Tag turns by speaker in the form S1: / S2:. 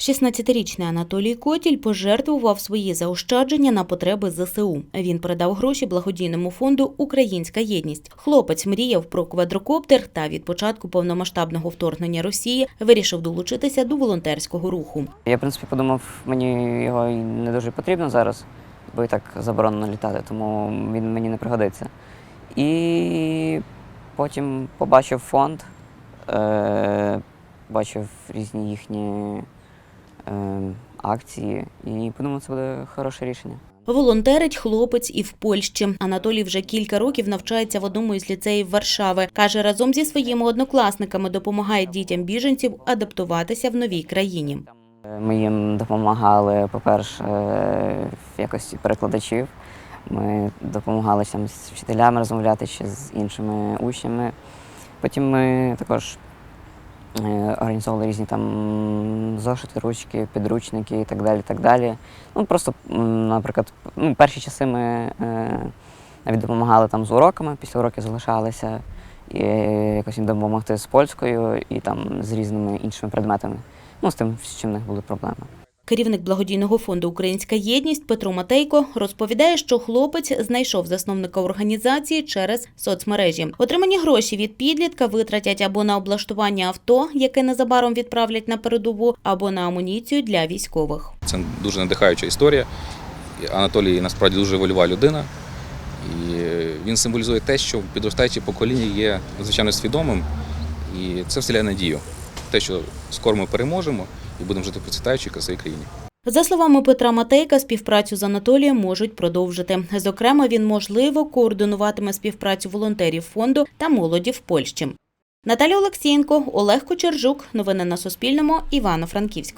S1: 16-річний Анатолій Котіль пожертвував свої заощадження на потреби ЗСУ. Він передав гроші благодійному фонду Українська єдність. Хлопець мріяв про квадрокоптер та від початку повномасштабного вторгнення Росії вирішив долучитися до волонтерського руху.
S2: Я, в принципі, подумав, мені його не дуже потрібно зараз, бо і так заборонено літати, тому він мені не пригодиться. І потім побачив фонд, е- бачив різні їхні акції і подумав, це буде хороше рішення.
S1: Волонтерить хлопець і в Польщі. Анатолій вже кілька років навчається в одному із ліцеїв Варшави. Каже, разом зі своїми однокласниками допомагає дітям біженців адаптуватися в новій країні.
S2: Ми їм допомагали, по-перше, в якості перекладачів. Ми допомагали з вчителями розмовляти ще з іншими учнями. Потім ми також організовували різні там зошити, ручки, підручники і так далі. так далі. Ну, просто, наприклад, ну, перші часи ми е, навіть допомагали там з уроками, після уроків залишалися, і якось їм допомогти з польською і там з різними іншими предметами. Ну, з тим, з чим в них були проблеми.
S1: Керівник благодійного фонду Українська єдність Петро Матейко розповідає, що хлопець знайшов засновника організації через соцмережі. Отримані гроші від підлітка витратять або на облаштування авто, яке незабаром відправлять на передову, або на амуніцію для військових.
S3: Це дуже надихаюча історія. Анатолій насправді дуже вольова людина. І він символізує те, що підростаюче покоління є надзвичайно свідомим. І це вселяє надію. Те, що скоро ми переможемо і будемо жити в процвітаючій красивій країні.
S1: За словами Петра Матейка, співпрацю з Анатолієм можуть продовжити. Зокрема, він можливо координуватиме співпрацю волонтерів фонду та молоді в Польщі. Наталя Олексієнко, Олег Кочержук. Новини на Суспільному. Івано-Франківськ.